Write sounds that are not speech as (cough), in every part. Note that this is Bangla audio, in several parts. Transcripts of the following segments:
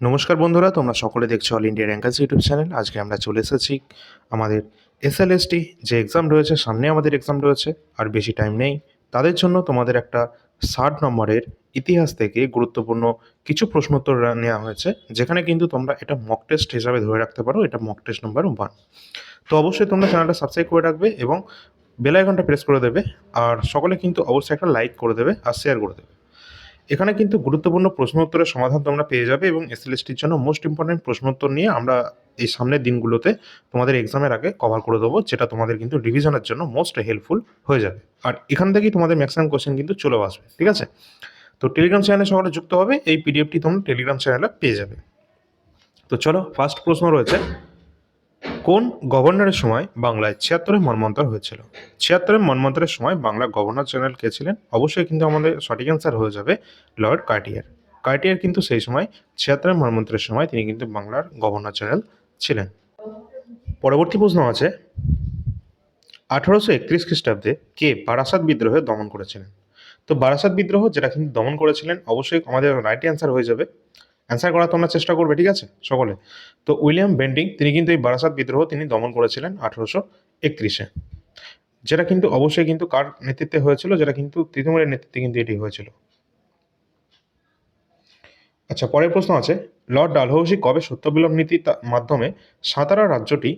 নমস্কার বন্ধুরা, তোমরা সকলে দেখছ all India rankers YouTube channel আজকে আমরা চলে এসেছি আমাদের এসএলএসটি যে এক্সাম রয়েছে, সামনে আমাদের এক্সাম রয়েছে, আর বেশি টাইম নেই। তাদের জন্য তোমাদের একটা ষাট নম্বরের ইতিহাস থেকে গুরুত্বপূর্ণ কিছু প্রশ্নোত্তর নেওয়া হয়েছে, যেখানে কিন্তু তোমরা এটা মক টেস্ট হিসাবে ধরে রাখতে পারো, এটা মক টেস্ট নাম্বার ওয়ান তো অবশ্যই তোমরা চ্যানেলটা সাবস্ক্রাইব করে রাখবে এবং বেল আইকনটা প্রেস করে দেবে, আর সকলে কিন্তু অবশ্যই একটা লাইক করে দেবে, আর শেয়ার করে দেবে। এখানে কিন্তু গুরুত্বপূর্ণ প্রশ্ন উত্তরের সমাধান তোমরা পেয়ে যাবে এবং এসএলএসটির জন্য মোস্ট ইম্পর্টেন্ট প্রশ্ন উত্তর নিয়ে আমরা এই সামনের দিনগুলোতে তোমাদের এক্সামের আগে কভার করে দেবো, যেটা তোমাদের কিন্তু রিভিশনের জন্য মোস্ট হেল্পফুল হয়ে যাবে। আর এখান থেকেই তোমাদের ম্যাক্সিমাম কোশ্চেন কিন্তু চলে আসবে, ঠিক আছে? তো টেলিগ্রাম চ্যানেলে সকলে যুক্ত হবে, এই পিডিএফটি তোমরা টেলিগ্রাম চ্যানেলে পেয়ে যাবে। তো চলো ফার্স্ট প্রশ্ন রয়েছে কোন গভর্নরের সময় বাংলায় ছিয়াত্তরের মন্মন্তর হয়েছিল? ছিয়াত্তরের মন্মন্তরের সময় বাংলা গভর্নর জেনারেল কে ছিলেন? অবশ্যই কিন্তু আমাদের সঠিক অ্যান্সার হয়ে যাবে লর্ড কার্টিয়ার। কার্টিয়ার কিন্তু সেই সময় ছিয়াত্তরের মন্মন্ত্রের সময় তিনি কিন্তু বাংলার গভর্নর জেনারেল ছিলেন। পরবর্তী প্রশ্ন আছে, আঠারোশো একত্রিশ খ্রিস্টাব্দে কে বারাসাত বিদ্রোহে দমন করেছিলেন? তো বারাসাত বিদ্রোহ যেটা কিন্তু দমন করেছিলেন, অবশ্যই আমাদের রাইট অ্যান্সার হয়ে যাবে। অ্যান্সার করার তোমরা চেষ্টা করবে, ঠিক আছে? সকলে। তো উইলিয়াম বেন্ডিং তিনি কিন্তু এই বারাসাত বিদ্রোহ তিনি দমন করেছিলেন আঠারোশো একত্রিশে। যেটা কিন্তু অবশ্যই কিন্তু কার নেতৃত্বে হয়েছিল, যেটা কিন্তু তৃণমূলের নেতৃত্বে কিন্তু এটি হয়েছিল। আচ্ছা পরের প্রশ্ন আছে। লর্ড ডালহৌসি কবে সত্যবিলোপ নীতির মাধ্যমে সাতারা রাজ্যটি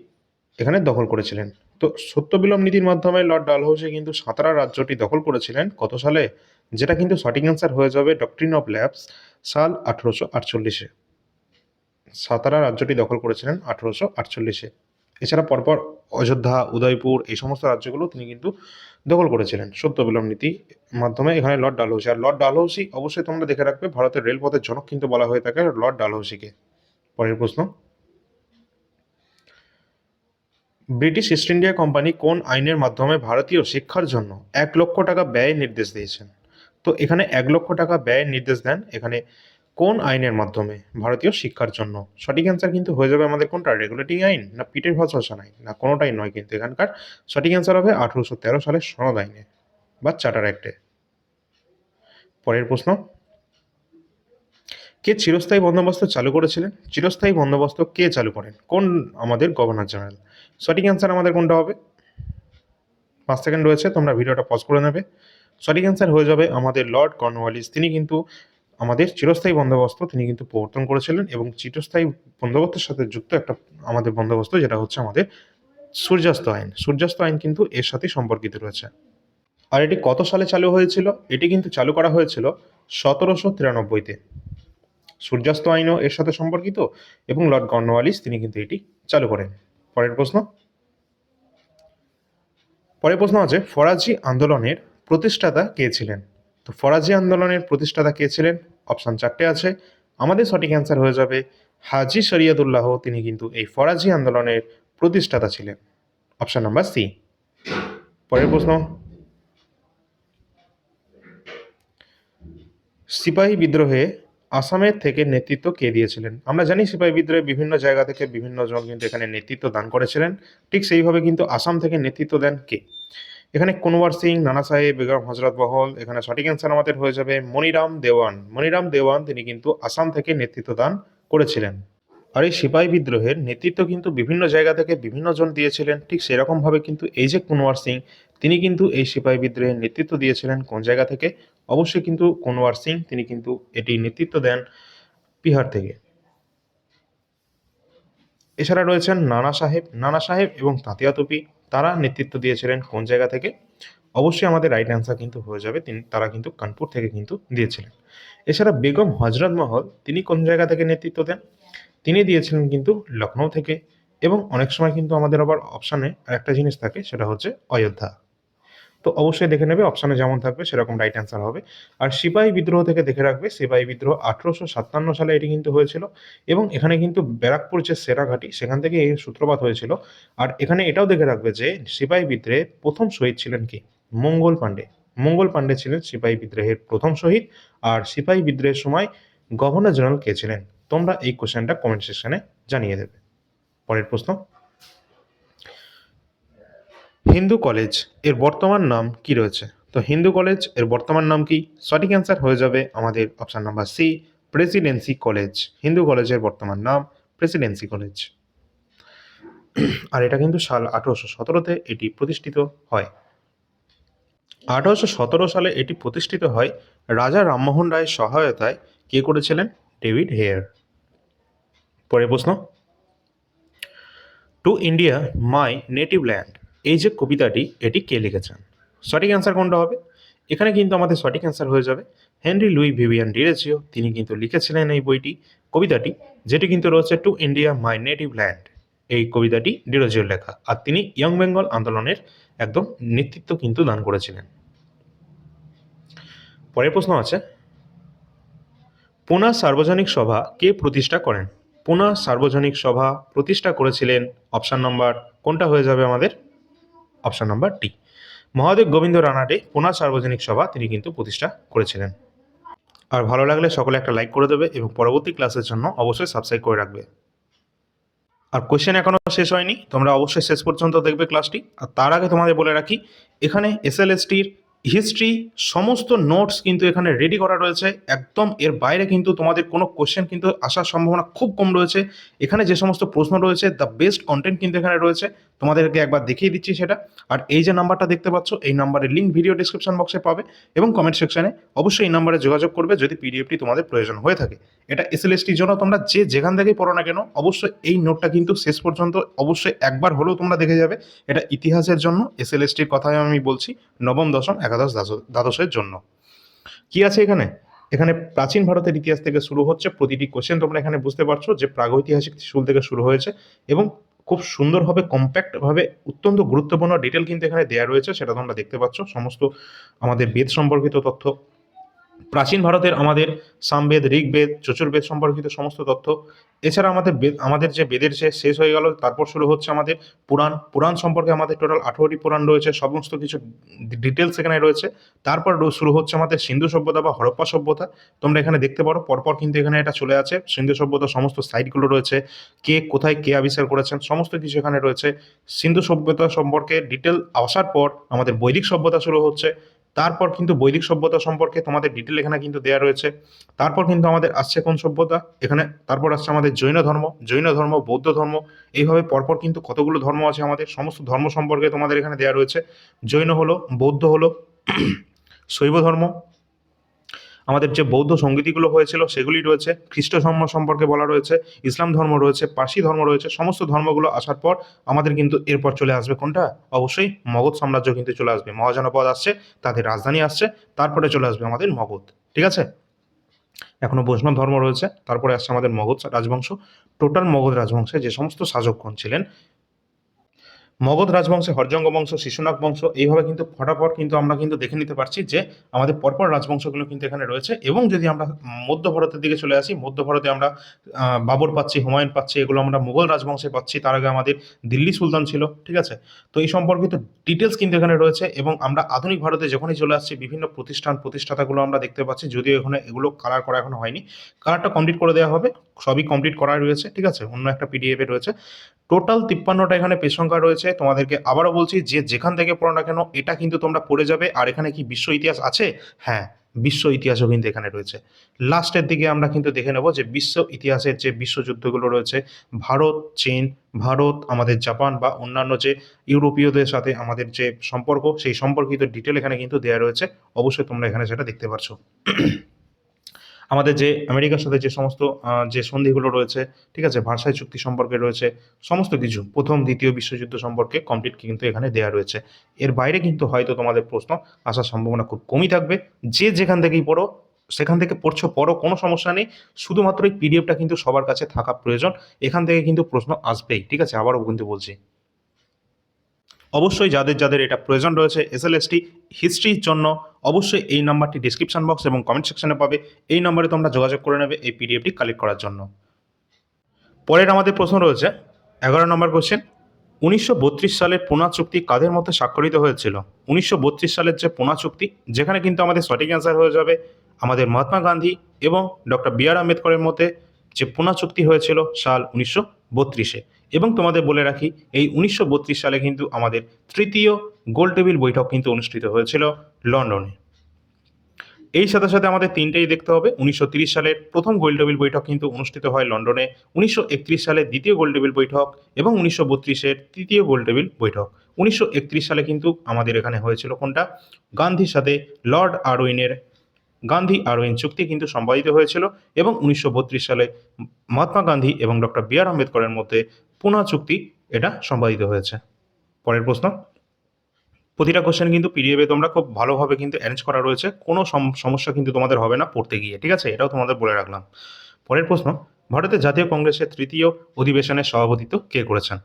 এখানে দখল করেছিলেন? তো সত্যবিলোপ নীতির মাধ্যমে লর্ড ডালহৌসি কিন্তু সাতারা রাজ্যটি দখল করেছিলেন কত সালে? যেটা কিন্তু সঠিক অ্যান্সার হয়ে যাবে ডক্ট্রিন অফ ল্যাবস সাল আঠেরোশো আটচল্লিশে। সাতারা রাজ্যটি দখল করেছিলেন আঠেরোশো আটচল্লিশে। এছাড়া পরপর অযোধ্যা, উদয়পুর এই সমস্ত রাজ্যগুলো তিনি কিন্তু দখল করেছিলেন। সত্যবিলোপ নীতি মাধ্যমে এখানে লর্ড ডালহৌসি। আর লর্ড ডালহৌসি অবশ্যই তোমরা দেখে রাখবে, ভারতের রেলপথের জনক কিন্তু বলা হয়ে থাকে লর্ড ডালহৌসিকে। পরের প্রশ্ন। ব্রিটিশ ইস্ট ইন্ডিয়া কোম্পানি কোন আইনের মাধ্যমে ভারতীয় শিক্ষার জন্য এক লক্ষ টাকা ব্যয় নির্দেশ দিয়েছেন? তো এখানে এক লক্ষ টাকা ব্যয়ের নির্দেশ দেন এখানে কোন আইনের মাধ্যমে? ভারতীয় শিক্ষার জন্য। সঠিক অ্যান্সার কিন্তু হয়ে যাবে আমাদের কোনটা? রেগুলেটিং আইন? না পিটের ভাষা আইন? না কোনোটাই নয় কিন্তু এখানকার। সঠিক অ্যান্সার হবে আঠেরোশো তেরো সালের সনদ আইনে বা চার্টার অ্যাক্টে পরের প্রশ্ন। কে চিরস্থায়ী বন্দোবস্ত চালু করেছিলেন? চিরস্থায়ী বন্দোবস্ত কে চালু করেন? কোন আমাদের গভর্নর জেনারেল সঠিক অ্যান্সার আমাদের কোনটা হবে? পাঁচ সেকেন্ড রয়েছে, তোমরা ভিডিওটা পজ করে নেবে। সঠিক অ্যান্সার হয়ে যাবে আমাদের লর্ড কর্নওয়ালিস। তিনি কিন্তু আমাদের চিরস্থায়ী বন্দোবস্ত, তিনি কিন্তু প্রবর্তন করেছিলেন এবং চিরস্থায়ী বন্দোবস্তের সাথে যুক্ত একটা আমাদের বন্দোবস্ত, যেটা হচ্ছে আমাদের সূর্যাস্ত আইন। সূর্যাস্ত আইন কিন্তু এর সাথে সম্পর্কিত রয়েছে। আর এটি কত সালে চালু হয়েছিল? এটি কিন্তু চালু করা হয়েছিল সতেরোশো তিরানব্বইতে। সূর্যাস্ত আইনও এর সাথে সম্পর্কিত এবং লর্ড কর্নওয়ালিস তিনি কিন্তু এটি চালু করেন। পরের প্রশ্ন। পরের প্রশ্ন আছে ফরাজি আন্দোলনের প্রতিষ্ঠাতা কে ছিলেন? তো ফরাজি আন্দোলনের প্রতিষ্ঠাতা কে ছিলেন? অপশান চারটে আছে। আমাদের সঠিক অ্যান্সার হয়ে যাবে, হাজি শরিয়তুল্লাহ, তিনি কিন্তু এই ফরাজি আন্দোলনের প্রতিষ্ঠাতা ছিলেন। অপশান নাম্বার সি পরের প্রশ্ন। সিপাহী বিদ্রোহে আসামের থেকে নেতৃত্ব কে দিয়েছিলেন? আমরা জানি সিপাহী বিদ্রোহে বিভিন্ন জায়গা থেকে বিভিন্ন জন কিন্তু এখানে নেতৃত্ব দান করেছিলেন। ঠিক সেইভাবে কিন্তু আসাম থেকে নেতৃত্ব দেন কে? এখানে কুনওয়ার সিং, নানা সাহেব, বেগম হজরত বহল, এখানে সঠিক অ্যান্সার আমাদের হয়ে যাবে মনিরাম দেওয়ান। মনিরাম দেওয়ান, তিনি কিন্তু আসাম থেকে নেতৃত্ব দান করেছিলেন। আর এই সিপাহী বিদ্রোহের নেতৃত্ব কিন্তু বিভিন্ন জায়গা থেকে বিভিন্ন জন দিয়েছিলেন। ঠিক সেরকমভাবে কিন্তু এই যে কুনওয়ার সিং, তিনি কিন্তু এই সিপাহী বিদ্রোহের নেতৃত্ব দিয়েছিলেন। কোন জায়গা থেকে? অবশ্যই কিন্তু কুনওয়ার সিং, তিনি কিন্তু এটি নেতৃত্ব দেন বিহার থেকে। এছাড়া রয়েছেন নানা সাহেব নানা সাহেব এবং তাঁতিয়া টুপি তারা নেতৃত্ব দিয়েছিলেন কোন জায়গা থেকে? অবশ্যই আমাদের রাইট অ্যান্সার কিন্তু হয়ে যাবে। তিনি, তারা কিন্তু কানপুর থেকে কিন্তু দিয়েছিলেন। এছাড়া বেগম হজরত মহল, তিনি কোন জায়গা থেকে নেতৃত্ব দেন? তিনি দিয়েছিলেন কিন্তু লখনৌ থেকে। এবং অনেক সময় কিন্তু আমাদের আবার অপশানে আরেকটা জিনিস থাকে, সেটা হচ্ছে অযোধ্যা। তো অবশ্যই দেখে নেবে অপশানে যেমন থাকবে সেরকম রাইট অ্যান্সার হবে। আর সিপাহি বিদ্রোহ থেকে দেখে রাখবে, সিপাহী বিদ্রোহ আঠেরোশো সাতান্ন সালে এটি কিন্তু হয়েছিল এবং এখানে কিন্তু ব্যারাকপুর যে সেরাঘাটি সেখান থেকে এই সূত্রপাত হয়েছিল। আর এখানে এটাও দেখে রাখবে যে সিপাহী বিদ্রোহে প্রথম শহীদ ছিলেন কি? মঙ্গল পাণ্ডে। মঙ্গল পাণ্ডে ছিলেন সিপাহী বিদ্রোহের প্রথম শহীদ। আর সিপাহী বিদ্রোহের সময় গভর্নর জেনারেল কে ছিলেন? তোমরা এই কোশ্চেনটা কমেন্ট সেকশনে জানিয়ে দেবে। পরের প্রশ্ন। হিন্দু কলেজ, এর বর্তমান নাম কি রয়েছে? তো হিন্দু কলেজ, এর বর্তমান নাম কি? সঠিক অ্যান্সার হয়ে যাবে আমাদের option number C Presidency College Hindu কলেজের বর্তমান নাম প্রেসিডেন্সি কলেজ আর এটা কিন্তু সাল আঠারোশো সতেরোতে এটি প্রতিষ্ঠিত হয়। আঠারোশো সতেরো সালে এটি প্রতিষ্ঠিত হয় রাজা রামমোহন রায়ের সহায়তায়। কে করেছিলেন? David Hare. পরের প্রশ্ন। To India my native land এই যে কবিতাটি, এটি কে লিখেছেন? সঠিক অ্যান্সার কোনটা হবে? এখানে কিন্তু আমাদের সঠিক অ্যান্সার হয়ে যাবে। হেনরি লুই ভিভিয়ান ডিরেচিও তিনি কিন্তু লিখেছিলেন এই বইটি, কবিতাটি, যেটি কিন্তু রয়েছে to India my native land এই কবিতাটি ডিরোজিওর লেখা। আর তিনি ইয়ং বেঙ্গল আন্দোলনের একদম নেতৃত্ব কিন্তু দান করেছিলেন। পরের প্রশ্ন আছে। পুনা সার্বজনিক সভা কে প্রতিষ্ঠা করেন? পুনা সার্বজনিক সভা প্রতিষ্ঠা করেছিলেন অপশান নম্বর কোনটা হয়ে যাবে আমাদের? Option number T Mahadev Govind Ranade Poona Sarvajanik Sabha তিনি কিন্তু প্রতিষ্ঠা করেছিলেন। আর ভালো লাগলে সকলে একটা লাইক করে দেবে এবং পরবর্তী ক্লাসের জন্য অবশ্যই সাবস্ক্রাইব করে রাখবে। আর কোয়েশ্চেন এখনও শেষ হয়নি, তোমরা অবশ্যই শেষ পর্যন্ত দেখবে ক্লাসটি। আর তার আগে তোমাদের বলে রাখি, এখানে এসএলএসটির হিস্ট্রি সমস্ত নোটস কিন্তু এখানে রেডি করা রয়েছে। একদম এর বাইরে কিন্তু তোমাদের কোনো কোশ্চেন কিন্তু আসার সম্ভাবনা খুব কম রয়েছে। এখানে যে সমস্ত প্রশ্ন রয়েছে দ্য বেস্ট কন্টেন্ট কিন্তু এখানে রয়েছে। তোমাদেরকে একবার দেখিয়ে দিচ্ছি সেটা। আর এই যে নাম্বারটা দেখতে পাচ্ছ, এই নাম্বারের লিঙ্ক ভিডিও ডিসক্রিপশন বক্সে পাবে এবং কমেন্ট সেকশনে অবশ্যই এই নাম্বারে যোগাযোগ করবে যদি পিডিএফটি তোমাদের প্রয়োজন হয়ে থাকে। এটা এসএলএসটির জন্য তোমরা যে যেখান থেকেই পড়ো না কেন, অবশ্যই এই নোটটা কিন্তু শেষ পর্যন্ত অবশ্যই একবার হলেও তোমরা দেখে যাবে। এটা ইতিহাসের জন্য এসএলএসটির কথাই আমি বলছি, নবম, দশম একাদশ দ্বাদশের জন্য। কি আছে এখানে? এখানে প্রাচীন ভারতের ইতিহাস থেকে শুরু হচ্ছে প্রতিটি কোশ্চেন তোমরা এখানে বুঝতে পারছ যে প্রাগৈতিহাসিক ত্রিশূল থেকে শুরু হয়েছে এবং খুব সুন্দরভাবে কম্প্যাক্টভাবে অত্যন্ত গুরুত্বপূর্ণ ডিটেল কিন্তু এখানে দেওয়া রয়েছে। সেটা তোমরা দেখতে পাচ্ছ। সমস্ত আমাদের বেদ সম্পর্কিত তথ্য প্রাচীন ভারতের আমাদের সামবেদ, ঋগ্বেদ, চতুর্বেদ সম্পর্কিত সমস্ত তথ্য। এছাড়া আমাদের আমাদের যে বেদের যে শেষ হয়ে গেল, তারপর শুরু হচ্ছে আমাদের পুরাণ। পুরাণ সম্পর্কে আমাদের টোটাল আঠারোটি পুরাণ রয়েছে, সমস্ত কিছু ডিটেলস এখানে রয়েছে। তারপর শুরু হচ্ছে আমাদের সিন্ধু সভ্যতা বা হরপ্পা সভ্যতা। তোমরা এখানে দেখতে পারো, পরপর কিন্তু এখানে এটা চলে আছে। সিন্ধু সভ্যতার সমস্ত সাইটগুলো রয়েছে, কে কোথায় কে আবিষ্কার করেছেন, সমস্ত কিছু এখানে রয়েছে। সিন্ধু সভ্যতা সম্পর্কে ডিটেল আসার পর আমাদের বৈদিক সভ্যতা শুরু হচ্ছে। তারপর কিন্তু বৈদিক সভ্যতা সম্পর্কে তোমাদের ডিটেল এখানে কিন্তু দেওয়া রয়েছে। তারপর কিন্তু আমাদের আসছে কোন সভ্যতা? এখানে তারপর আসছে আমাদের জৈন ধর্ম। জৈন ধর্ম, বৌদ্ধ ধর্ম, এইভাবে পরপর কিন্তু কতগুলো ধর্ম আছে আমাদের? সমস্ত ধর্ম সম্পর্কে তোমাদের এখানে দেওয়া রয়েছে। জৈন হলো, বৌদ্ধ হলো, (clears throat) শৈব ধর্ম আমাদের যে বৌদ্ধ সঙ্গীতিগুলো হয়েছিল, সেগুলি রয়েছে। খ্রিস্ট ধর্ম সম্পর্কে বলা রয়েছে, ইসলাম ধর্ম রয়েছে, পার্সি ধর্ম রয়েছে, সমস্ত ধর্মগুলো আসার পর আমাদের কিন্তু এরপর চলে আসবে কোনটা? অবশ্যই মগধ সাম্রাজ্য কিন্তু চলে আসবে। মহাজনপদ আসছে, তাদের রাজধানী আসছে, তারপরে চলে আসবে আমাদের মগধ। ঠিক আছে? এখনও বৈষ্ণব ধর্ম রয়েছে, তারপরে আসছে আমাদের মগধ রাজবংশ। টোটাল মগধ রাজবংশে যে সমস্ত শাসকগণ ছিলেন মগধ রাজবংশে, হরজঙ্গ বংশ, শিশুনাগ বংশ, এইভাবে কিন্তু ফটাফট কিন্তু আমরা কিন্তু দেখে নিতে পারছি যে আমাদের পরপর রাজবংশগুলো কিন্তু এখানে রয়েছে। এবং যদি আমরা মধ্য ভারতের দিকে চলে আসি, মধ্য ভারতে আমরা বাবর পাচ্ছি, হুমায়ুন পাচ্ছি, এগুলো আমরা মুঘল রাজবংশে পাচ্ছি, তার আগে আমাদের দিল্লি সুলতান ছিল, ঠিক আছে? তো এই সম্পর্কিত ডিটেলস কিন্তু এখানে রয়েছে এবং আমরা আধুনিক ভারতে যখনই চলে আসছি, বিভিন্ন প্রতিষ্ঠান, প্রতিষ্ঠাতাগুলো আমরা দেখতে পাচ্ছি, যদিও এখানে এগুলো কালার করা এখনও হয়নি। কালারটা কমপ্লিট করে দেওয়া হবে, সবই কমপ্লিট করা রয়েছে, ঠিক আছে? অন্য একটা পিডিএফে রয়েছে। টোটাল তিপ্পান্নটা এখানে সংখ্যা রয়েছে। তোমাদেরকে আবারও বলছি, যে যেখান থেকে পড়ো না কেন, এটা কিন্তু তোমরা পড়ে যাবে। আর এখানে কি বিশ্ব ইতিহাস আছে? হ্যাঁ বিশ্ব ইতিহাসও কিন্তু এখানে রয়েছে। লাস্টের দিকে আমরা কিন্তু দেখে নেব যে বিশ্ব ইতিহাসের যে বিশ্বযুদ্ধগুলো রয়েছে, ভারত, চীন, ভারত, আমাদের জাপান বা অন্যান্য যে ইউরোপীয়দের সাথে আমাদের যে সম্পর্ক, সেই সম্পর্কিত ডিটেল এখানে কিন্তু দেওয়া রয়েছে। অবশ্যই তোমরা এখানে সেটা দেখতে পারছ। আমাদের যে আমেরিকার সাথে যে সমস্ত যে সন্ধিগুলো রয়েছে, ঠিক আছে ভার্সাই চুক্তি সম্পর্কে রয়েছে, সমস্ত কিছু, প্রথম, দ্বিতীয় বিশ্বযুদ্ধ সম্পর্কে কমপ্লিট কিন্তু এখানে দেওয়া রয়েছে। এর বাইরে কিন্তু হয়তো তোমাদের প্রশ্ন আসার সম্ভাবনা খুব কমই থাকবে। যে যেখান থেকেই পড়ো, সেখান থেকে পড়ছো, পড়ো, কোনো সমস্যা নেই। শুধুমাত্র এই পিডিএফটা কিন্তু সবার কাছে থাকা প্রয়োজন। এখান থেকে কিন্তু প্রশ্ন আসবেই, ঠিক আছে? আবারও কিন্তু বলছি। অবশ্যই যাদের যাদের এটা প্রয়োজন রয়েছে এসএলএসটি হিস্ট্রির জন্য অবশ্যই এই নাম্বারটি ডিসক্রিপশন বক্স এবং কমেন্ট সেকশনে পাবে। এই নম্বরে তোমরা যোগাযোগ করে নেবে এই পিডিএফটি কালেক্ট করার জন্য। পরের আমাদের প্রশ্ন রয়েছে, এগারো নম্বর কোশ্চেন উনিশশো সালের পুনা চুক্তি কাদের মধ্যে স্বাক্ষরিত হয়েছিল? উনিশশো বত্রিশ সালের যে পুনা চুক্তি, যেখানে কিন্তু আমাদের সঠিক অ্যান্সার হয়ে যাবে। আমাদের মহাত্মা গান্ধী এবং ডক্টর বি আর আম্বেদকরের মধ্যে যে পুনা চুক্তি হয়েছিল সাল উনিশশো বত্রিশে। এবং তোমাদের বলে রাখি, এই উনিশশো বত্রিশ সালে কিন্তু আমাদের তৃতীয় গোল টেবিল বৈঠক কিন্তু অনুষ্ঠিত হয়েছিল লন্ডনে। এই সাথে সাথে আমাদের তিনটেই দেখতে হবে। উনিশশো সালের প্রথম গোলটেবিল বৈঠক কিন্তু অনুষ্ঠিত হয় লন্ডনে। উনিশশো একত্রিশ সালে দ্বিতীয় গোলটেবিল বৈঠক এবং উনিশশো বত্রিশের তৃতীয় গোলটেবিল বৈঠক। উনিশশো একত্রিশ সালে কিন্তু আমাদের এখানে হয়েছিল কোনটা? গান্ধীর সাথে লর্ড আরউইনের, গান্ধী আরউইন চুক্তি কিন্তু সম্পাদিত হয়েছিল এবং উনিশশো বত্রিশ সালে মহাত্মা গান্ধী এবং ডক্টর বি আর আম্বেদকরের মধ্যে পুনা চুক্তি এটা সম্পাদিত হয়েছে। পরের প্রশ্ন, প্রতিটা কোশ্চেন কিন্তু পিডিএফে তোমরা খুব ভালোভাবে কিন্তু অ্যারেঞ্জ করা রয়েছে। কোনো সম- সমস্যা কিন্তু তোমাদের হবে না পড়তে গিয়ে, ঠিক আছে? এটাও তোমাদের বলে রাখলাম। পরের প্রশ্ন, ভারতের জাতীয় কংগ্রেসের তৃতীয় অধিবেশনের সভাপতিত্ব কে করেছেন?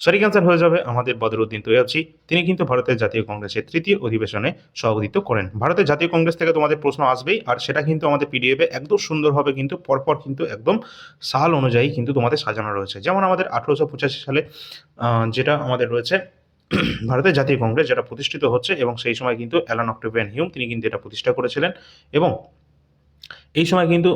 সঠিক অ্যান্সার হয়ে যাবে। আমাদের বদরুদ্দিন তৈয়াবজি তিনি কিন্তু ভারতের জাতীয় কংগ্রেসের তৃতীয় অধিবেশনে সভাপতিত্ব করেন। ভারতের জাতীয় কংগ্রেস থেকে তোমাদের প্রশ্ন আসবেই, আর সেটা কিন্তু আমাদের পিডিএফে একদম সুন্দরভাবে কিন্তু, পরপর কিন্তু একদম সাল অনুযায়ী কিন্তু তোমাদের সাজানো রয়েছে। যেমন আমাদের আঠেরোশো পঁচাশি সালে যেটা আমাদের রয়েছে, ভারতের জাতীয় কংগ্রেস যেটা প্রতিষ্ঠিত হচ্ছে, এবং সেই সময় কিন্তু অ্যালান অক্টোভিয়ান হিউম তিনি কিন্তু এটা প্রতিষ্ঠা করেছিলেন, এবং এই সময় কিন্তু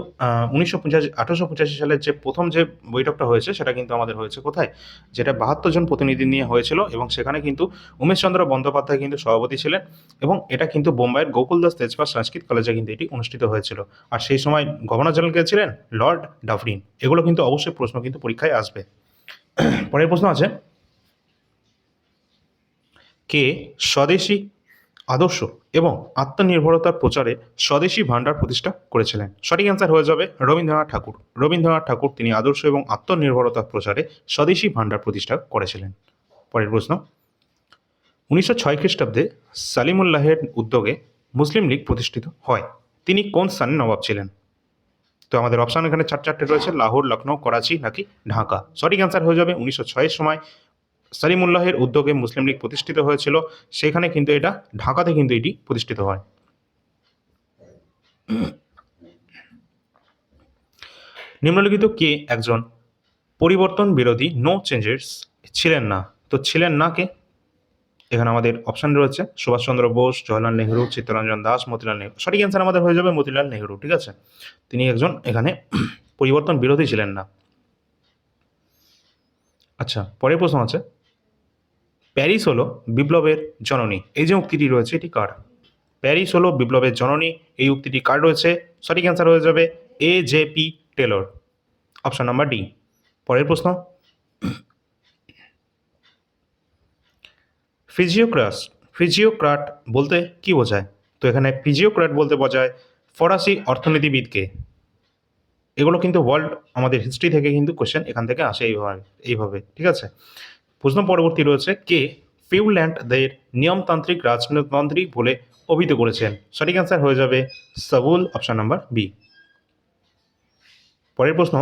উনিশশো পঁচাশি, আঠারোশো পঁচাশি সালের যে প্রথম যে বৈঠকটা হয়েছে, সেটা কিন্তু আমাদের হয়েছে কোথায়? যেটা বাহাত্তর জন প্রতিনিধি নিয়ে হয়েছিল এবং সেখানে কিন্তু উমেশচন্দ্র বন্দ্যোপাধ্যায় কিন্তু সভাপতি ছিলেন এবং এটা কিন্তু বোম্বাইয়ের গোকুলদাস তেজপাল সংস্কৃত কলেজে কিন্তু এটি অনুষ্ঠিত হয়েছিল। আর সেই সময় গভর্নর জেনারেল কে ছিলেন? লর্ড ডাফরিন এগুলো কিন্তু অবশ্যই প্রশ্ন কিন্তু পরীক্ষায় আসবে। পরের প্রশ্ন আছে, কে স্বদেশী আদর্শ এবং আত্মনির্ভরতার প্রচারে স্বদেশী ভাণ্ডার প্রতিষ্ঠা করেছিলেন। সঠিক অ্যান্সার হয়ে যাবে রবীন্দ্রনাথ ঠাকুর। রবীন্দ্রনাথ ঠাকুর তিনি আদর্শ এবং আত্মনির্ভরতার প্রচারে স্বদেশী ভাণ্ডার প্রতিষ্ঠা করেছিলেন। পরের প্রশ্ন। উনিশশো ছয় খ্রিস্টাব্দে সালিমুল্লাহের উদ্যোগে মুসলিম লীগ প্রতিষ্ঠিত হয়। তিনি কোন স্থানে নবাব ছিলেন? তো আমাদের অপশান এখানে চার চারটে রয়েছে, লাহোর লখনৌ করাচি নাকি ঢাকা। সঠিক অ্যান্সার হয়ে যাবে উনিশশো ছয়ের সময় সালিমুল্লাহের উদ্যোগে মুসলিম লীগ প্রতিষ্ঠিত হয়েছিল, সেখানে কিন্তু এটা, ঢাকাতে কিন্তু এটি প্রতিষ্ঠিত হয়। নিম্নলিখিত কে একজন পরিবর্তন বিরোধী? নো চেঞ্জেস ছিলেন না। তো ছিলেন না কে? এখানে আমাদের অপশন রয়েছে, সুভাষচন্দ্র বোস, জওয়াহরলাল নেহরু, চিত্তরঞ্জন দাস, মতিলাল নেহরু। সঠিক অ্যান্সার আমাদের হয়ে যাবে মতিলাল নেহরু, ঠিক আছে? তিনি একজন এখানে (clears throat) পরিবর্তন বিরোধী ছিলেন না। আচ্ছা পরের প্রশ্ন আছে। প্যারিস হলো বিপ্লবের জননী। এই যে উক্তিটি রয়েছে, এটি কার? প্যারিস হলো বিপ্লবের জননী। এই উক্তিটি কার রয়েছে? সঠিক অ্যান্সার হয়ে যাবে A J P Taylor option number D পরের প্রশ্ন। ফিজিওক্রাস। ফিজিওক্রাট বলতে কি বোঝায়? তো এখানে ফিজিওক্রাট বলতে বোঝায় ফরাসি অর্থনীতিবিদকে। এগুলো কিন্তু ওয়ার্ল্ড আমাদের হিস্ট্রি থেকে কিন্তু কোশ্চেন এখান থেকে আসে এইভাবে এইভাবে, ঠিক আছে? প্রশ্ন পরবর্তী রয়েছে, কে ফিউল্যান্ডদের নিয়মতান্ত্রিক রাজতন্ত্রী বলে অভিহিত করেছেন? সঠিক অ্যান্সার হয়ে যাবে সাবুল অপশন নাম্বার বি পরের প্রশ্ন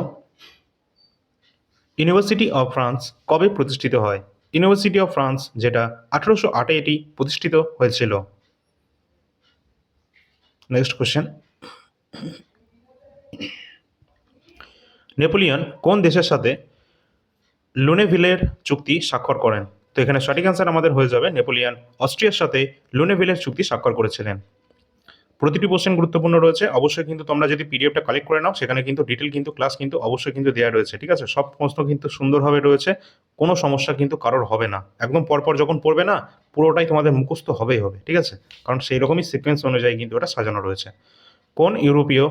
ইউনিভার্সিটি অফ ফ্রান্স কবে প্রতিষ্ঠিত হয়? ইউনিভার্সিটি অফ ফ্রান্স যেটা আঠেরোশো আটে এটি প্রতিষ্ঠিত হয়েছিল। নেক্সট কোশ্চেন নেপোলিয়ন কোন দেশের সাথে লুনেভিলের চুক্তি স্বাক্ষর করেন। তো এখানে সঠিক অ্যান্সার আমাদের হয়ে যাবে নেপোলিয়ান অস্ট্রিয়ার সাথে লুনেভিলের চুক্তি স্বাক্ষর করেছিলেন। প্রতিটি কোশ্চেন গুরুত্বপূর্ণ রয়েছে। অবশ্যই কিন্তু তোমরা যদি পিডিএফটা কালেক্ট করে নাও, সেখানে কিন্তু ডিটেল কিন্তু ক্লাস কিন্তু অবশ্যই কিন্তু দেওয়া রয়েছে, ঠিক আছে? সব প্রশ্ন কিন্তু সুন্দরভাবে রয়েছে। কোনো সমস্যা কিন্তু কারোর হবে না। একদম পরপর যখন পড়বে না, পুরোটাই তোমাদের মুখস্থ হবেই হবে, ঠিক আছে? কারণ সেই রকমই সিকোয়েন্স অনুযায়ী কিন্তু ওটা সাজানো রয়েছে। কোন ইউরোপীয়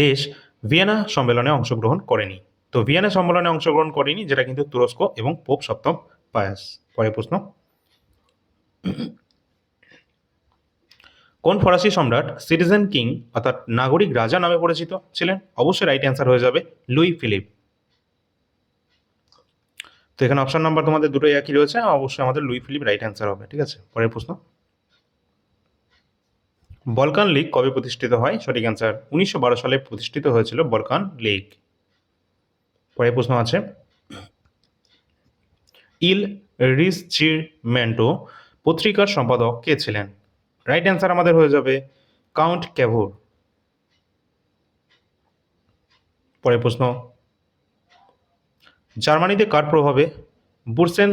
দেশ ভিয়েনা সম্মেলনে অংশগ্রহণ করেনি? তো ভিয়েনা সম্মেলনে অংশগ্রহণ করেনি, যেটা কিন্তু তুরস্ক এবং পোপ সপ্তম পায়াস। পরের প্রশ্ন। কোন ফরাসি সম্রাট সিটিজেন কিং, অর্থাৎ নাগরিক রাজা নামে পরিচিত ছিলেন? অবশ্যই রাইট অ্যান্সার হয়ে যাবে লুই ফিলিপ। তো এখানে অপশন নাম্বার তোমাদের দুটোই একই রয়েছে, অবশ্যই আমাদের লুই ফিলিপ রাইট অ্যান্সার হবে, ঠিক আছে? পরের প্রশ্ন। বলকান লীগ কবে প্রতিষ্ঠিত হয়? সঠিক অ্যান্সার উনিশশো বারো সালে প্রতিষ্ঠিত হয়েছিল বলকান লীগ। পরের প্রশ্ন আছে। ইল রিসচিরমেন্টো পত্রিকার সম্পাদক কে ছিলেন? রাইট অ্যান্সার আমাদের হয়ে যাবে কাউন্ট ক্যাভোর। পরের প্রশ্ন। জার্মানিতে কার প্রভাবে বুরসেন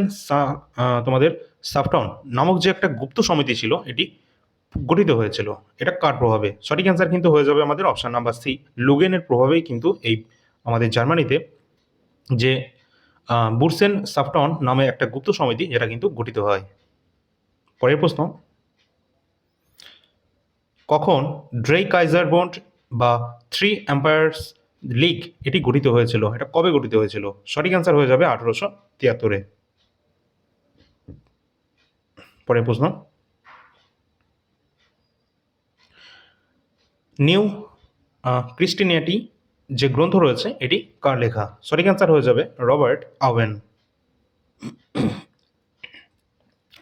তোমাদের সাফটাউন নামক যে একটা গুপ্ত সমিতি ছিল, এটি গঠিত হয়েছিল, এটা কার প্রভাবে? সঠিক অ্যান্সার কিন্তু হয়ে যাবে আমাদের অপশান নাম্বার সি লুগেনের প্রভাবেই কিন্তু এই আমাদের জার্মানিতে যে বুরসেন সাফটন নামে একটা গুপ্ত সমিতি যেটা কিন্তু গঠিত হয়। পরের প্রশ্ন। কখন ড্রেই কাইজার বন্ড বা থ্রি এম্পায়ার্স লিগ এটি গঠিত হয়েছিল? এটা কবে গঠিত হয়েছিল? সঠিক অ্যান্সার হয়ে যাবে আঠেরোশো তিয়াত্তরে। পরের প্রশ্ন। নিউ ক্রিস্টিনিয়াটি যে গ্রন্থ রয়েছে, এটি কার লেখা? সঠিক অ্যান্সার হয়ে যাবে রবার্ট আওয়েন।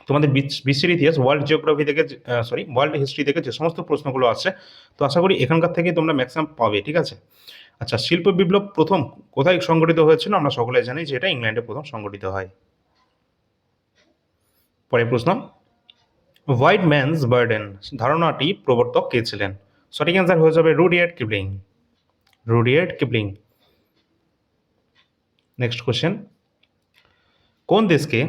তোমাদের বিশ্ব- বিশ্বের ইতিহাস, ওয়ার্ল্ড জিওগ্রাফি থেকে সরি ওয়ার্ল্ড হিস্ট্রি থেকে যে সমস্ত প্রশ্নগুলো আছে তো আশা করি এখানকার থেকে তোমরা ম্যাক্সিমাম পাবে, ঠিক আছে? আচ্ছা শিল্প বিপ্লব প্রথম কোথায় সংগঠিত হয়েছিল? আমরা সকলে জানি যে এটা ইংল্যান্ডে প্রথম সংগঠিত হয়। পরের প্রশ্ন, হোয়াইট ম্যানস বার্ডেন, ধারণাটি প্রবর্তক কে ছিলেন? সঠিক অ্যান্সার হয়ে যাবে Rudyard Kipling. Rudyard Kipling next question কোন দেশকে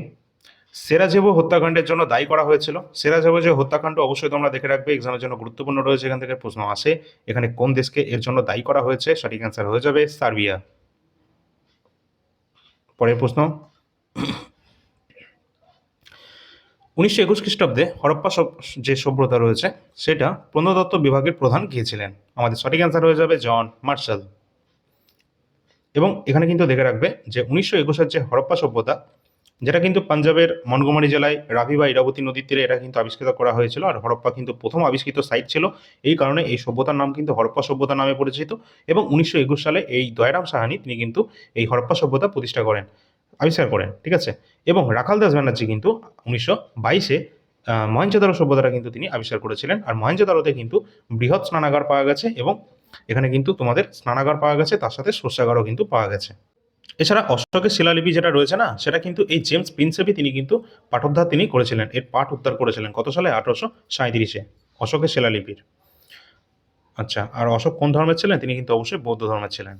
সেরাজেভো হত্যাকাণ্ডের জন্য দায়ী করা হয়েছিল? সেরাজেভো যে হত্যাকাণ্ড অবশ্যই তোমরা দেখে রাখবে এক্সামের জন্য গুরুত্বপূর্ণ রয়েছে এখান থেকে, প্রশ্ন আসে। এখানে কোন দেশকে এর জন্য দায়ী করা হয়েছে? সঠিক অ্যান্সার হয়ে যাবে সার্বিয়া। পরের প্রশ্ন। উনিশশো একুশ খ্রিস্টাব্দে হরপ্পা যে সভ্যতা রয়েছে, সেটা প্রত্নতত্ত্ব বিভাগের প্রধান কে ছিলেন আমাদের সঠিক অ্যান্সার হয়ে যাবে জন মার্শাল। এবং এখানে কিন্তু দেখে রাখবে যে উনিশশো একুশের যে হরপ্পা সভ্যতা, যেটা কিন্তু পাঞ্জাবের মনগোমারি জেলায় রাভি বা ইরাবতী নদীর তীরে এটা কিন্তু আবিষ্কৃত করা হয়েছিল, আর হরপ্পা কিন্তু প্রথম আবিষ্কৃত সাইট ছিল। এই কারণে এই সভ্যতার নাম কিন্তু হরপ্পা সভ্যতা নামে পরিচিত। এবং উনিশশো একুশ সালে এই দয়রাম সাহানি, তিনি কিন্তু এই হরপ্পা সভ্যতা প্রতিষ্ঠা করেন। আবিষ্কার করেন, ঠিক আছে? এবং রাখাল দাস ব্যানার্জি কিন্তু উনিশশো বাইশে মহেঞ্জোদারো সভ্যতাটা কিন্তু তিনি আবিষ্কার করেছিলেন। আর মহেঞ্জোদারোতে কিন্তু বৃহৎ স্নানাগার পাওয়া গেছে এবং এখানে কিন্তু তোমাদের স্নানাগার পাওয়া গেছে, তার সাথে শস্যাগারও কিন্তু পাওয়া গেছে। এছাড়া অশোকের শিলালিপি যেটা রয়েছে না, সেটা কিন্তু এই জেমস প্রিন্সেপই তিনি কিন্তু পাঠোদ্ধার তিনি করেছিলেন, এর পাঠ উদ্ধার করেছিলেন। কত সালে? আঠারোশো সাঁত্রিশে অশোকের শিলালিপির। আচ্ছা আর অশোক কোন ধর্মের ছিলেন? তিনি কিন্তু অবশ্যই বৌদ্ধ ধর্মের ছিলেন।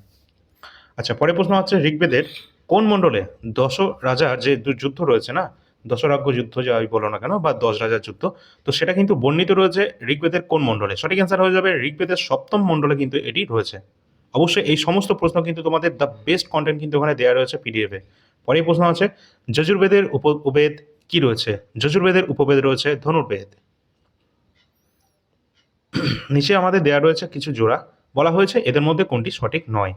আচ্ছা পরের প্রশ্ন হচ্ছে ঋগ্বেদের কোন মণ্ডলে? দশ রাজার যে যুদ্ধ রয়েছে না? দশরাজ্য যুদ্ধ যাই বলো না কেন, বা দশ রাজার যুদ্ধ, তো সেটা কিন্তু বর্ণিত রয়েছে ঋগ্বেদের কোন মণ্ডলে? সঠিক অ্যান্সার হয়ে যাবে, ঋগ্বেদের সপ্তম মণ্ডলে কিন্তু এটি রয়েছে। অবশ্যই এই সমস্ত প্রশ্ন কিন্তু তোমাদের দ্য বেস্ট কন্টেন্ট কিন্তু ওখানে দেওয়া রয়েছে পিডিএফে পরের প্রশ্ন আছে, যজুর্বেদের উপ, উপবেদ কি রয়েছে? যজুর্বেদের উপবেদ রয়েছে ধনুর্বেদ। নিচে আমাদের দেওয়া রয়েছে কিছু জোড়া। বলা হয়েছে এদের মধ্যে কোনটি সঠিক নয়।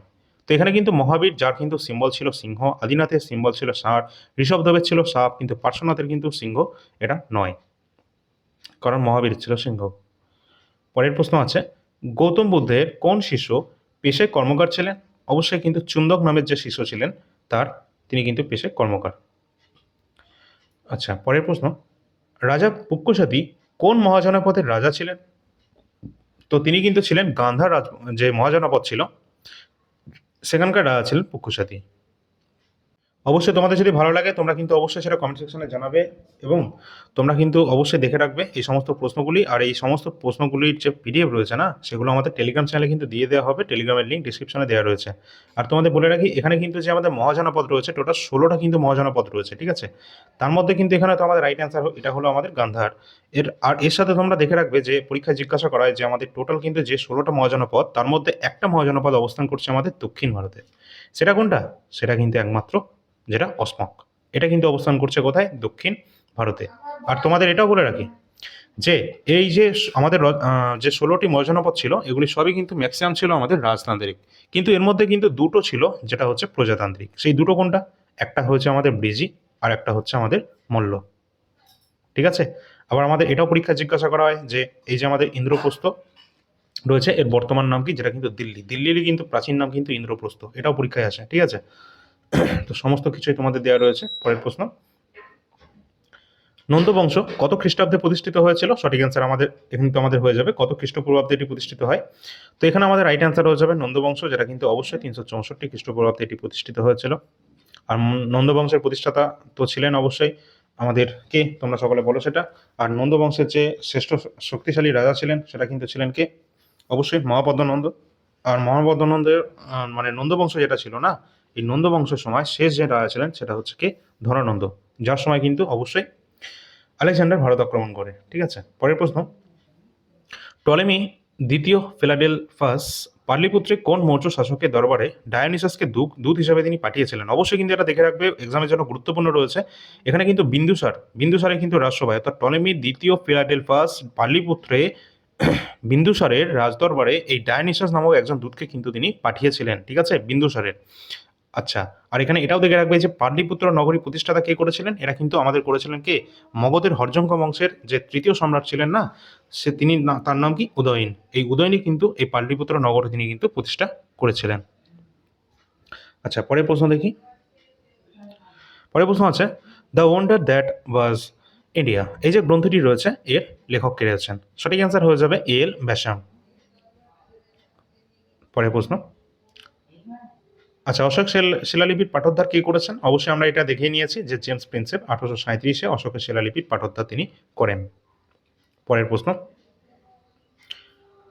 তো এখানে কিন্তু মহাবীর, যার কিন্তু সিম্বল ছিল সিংহ, আদিনাথের সিম্বল ছিল ষাঁড় ঋষভদেবের ছিল সাপ, কিন্তু পার্শ্বনাথের কিন্তু সিংহ এটা নয়। কারণ মহাবীর ছিল সিংহ। পরের প্রশ্ন আছে, গৌতম বুদ্ধের কোন শিষ্য পেশায় কর্মকার ছিলেন? অবশ্যই কিন্তু চুন্দক নামের যে শিষ্য ছিলেন, তার তিনি কিন্তু পেশায় কর্মকার। আচ্ছা পরের প্রশ্ন, রাজা পুক্কসাতী কোন মহাজনপদের রাজা ছিলেন? তো তিনি কিন্তু ছিলেন গান্ধার রাজ, যে মহাজনপদ ছিল সেখানকার রাজা ছিলেন পুক্কুসাতী অবশ্যই তোমাদের যদি ভালো লাগে, তোমরা কিন্তু অবশ্যই সেটা কমেন্ট সেকশনে জানাবে এবং তোমরা কিন্তু অবশ্যই দেখে রাখবে এই সমস্ত প্রশ্নগুলি। আর এই সমস্ত প্রশ্নগুলির যে পিডিএফ রয়েছে না, সেগুলো আমাদের টেলিগ্রাম চ্যানেলে কিন্তু দিয়ে দেওয়া হবে। টেলিগ্রামের লিঙ্ক ডিসক্রিপশনে দেওয়া রয়েছে। আর তোমাদের বলে রাখি, এখানে কিন্তু যে আমাদের মহাজনপদ রয়েছে টোটাল ষোলোটা কিন্তু মহাজনপদ রয়েছে, ঠিক আছে? তার মধ্যে কিন্তু এখানে তো আমাদের রাইট অ্যান্সার এটা হলো আমাদের গান্ধার। এর, আর এর সাথে তোমরা দেখে রাখবে যে, পরীক্ষায় জিজ্ঞাসা করা হয় যে, আমাদের টোটাল কিন্তু যে ষোলোটা মহাজনপদ, তার মধ্যে একটা মহাজনপদ অবস্থান করছে আমাদের দক্ষিণ ভারতে। সেটা কোনটা? সেটা কিন্তু একমাত্র যেটা অসমক। এটা কিন্তু অবস্থান করছে কোথায়? দক্ষিণ ভারতে। আর তোমাদের এটাও বলে রাখি যে, এই যে আমাদের যে ষোলোটি মহাজনপদ ছিল, এগুলি সবই কিন্তু ম্যাক্সিমাম ছিল আমাদের রাজতান্ত্রিক। কিন্তু এর মধ্যে কিন্তু দুটো ছিল, যেটা হচ্ছে প্রজাতান্ত্রিক। সেই দুটো কোনটা? একটা হচ্ছে আমাদের ব্রিজি, আর একটা হচ্ছে আমাদের মল্ল। ঠিক আছে? আবার আমাদের এটাও পরীক্ষা জিজ্ঞাসা করা হয় যে, এই যে আমাদের ইন্দ্রপ্রস্থ রয়েছে, এর বর্তমান নাম কি? যেটা কিন্তু দিল্লি। দিল্লিরই কিন্তু প্রাচীন নাম কিন্তু ইন্দ্রপ্রস্থ। এটাও পরীক্ষায় আসে। ঠিক আছে? তো সমস্ত কিছুই তোমাদের দেওয়া রয়েছে। পরের প্রশ্ন। নন্দবংশ কত খ্রিস্টাব্দে প্রতিষ্ঠিত হয়েছিল? সঠিক অ্যান্সার আমাদের, এখানে তো আমাদের হয়ে যাবে। কত খ্রিস্টপূর্বাব্দে এটি প্রতিষ্ঠিত হয়? তো এখানে আমাদের রাইট অ্যান্সার হয়ে যাবে নন্দবংশ যেটা কিন্তু অবশ্যই তিনশো চৌষট্টি খ্রিস্টপূর্বাব্দে এটি প্রতিষ্ঠিত হয়েছিল। আর নন্দবংশের প্রতিষ্ঠাতা তো ছিলেন অবশ্যই আমাদের কে? তোমরা সকলে বলো সেটা। আর নন্দবংশের যে শ্রেষ্ঠ শক্তিশালী রাজা ছিলেন, সেটা কিন্তু ছিলেন কে? অবশ্যই মহাপদ্মনন্দ। আর মহাপদ্মনন্দের মানে নন্দবংশ যেটা ছিল না এই নন্দবংশের সময় শেষ যে রাজা ছিলেন সেটা হচ্ছে কে ধরানন্দ, যার সময় কিন্তু অবশ্যই আলেকজান্ডার ভারত আক্রমণ করে, ঠিক আছে? পরের প্রশ্ন, টলেমি দ্বিতীয় ফিলাডেলফাস পার্লিপুত্রে কোন মৌর্য শাসকের দরবারে ডায়োনিসাসকে দূত দূত হিসাবে তিনি পাঠিয়েছিলেন? অবশ্যই কিন্তু এটা দেখে রাখবে এক্সামের জন্য গুরুত্বপূর্ণ রয়েছে। এখানে কিন্তু বিন্দুসার, বিন্দুসারে কিন্তু রাজসভায়, অর্থাৎ টলেমি দ্বিতীয় ফিলাডেলফাস পার্লিপুত্রে বিন্দুসারের রাজদরবারে এই ডায়নিসাস নামক একজন দূতকে কিন্তু তিনি পাঠিয়েছিলেন, ঠিক আছে? বিন্দুসারের। আচ্ছা আর এখানে এটাও দেখে রাখবে যে পাটলিপুত্র নগরী প্রতিষ্ঠাতা কে করেছিলেন? এরা কিন্তু আমাদের করেছিলেন কে? মগধের হরজঙ্গ বংশের যে তৃতীয় সম্রাট ছিলেন না, সে তিনি তার নাম কি? উদয়ন। এই উদয়নই কিন্তু এই পাটলিপুত্র নগর তিনি কিন্তু প্রতিষ্ঠা করেছিলেন। আচ্ছা পরের প্রশ্ন দেখি। পরের প্রশ্ন আছে the wonder that was India এই যে গ্রন্থটি রয়েছে, এর লেখক কে রয়েছেন? সঠিক অ্যান্সার হয়ে যাবে এল ব্যাসাম। পরের প্রশ্ন আচ্ছা অশোক শিল- শিলালিপির পাঠোদ্ধার কে করেছেন? অবশ্যই আমরা এটা দেখিয়ে নিয়েছি যে জেমস প্রিন্সেপ আঠারোশো সাঁত্রিশে অশোকের শিলালিপির পাঠোদ্ধার তিনি করেন। পরের প্রশ্ন।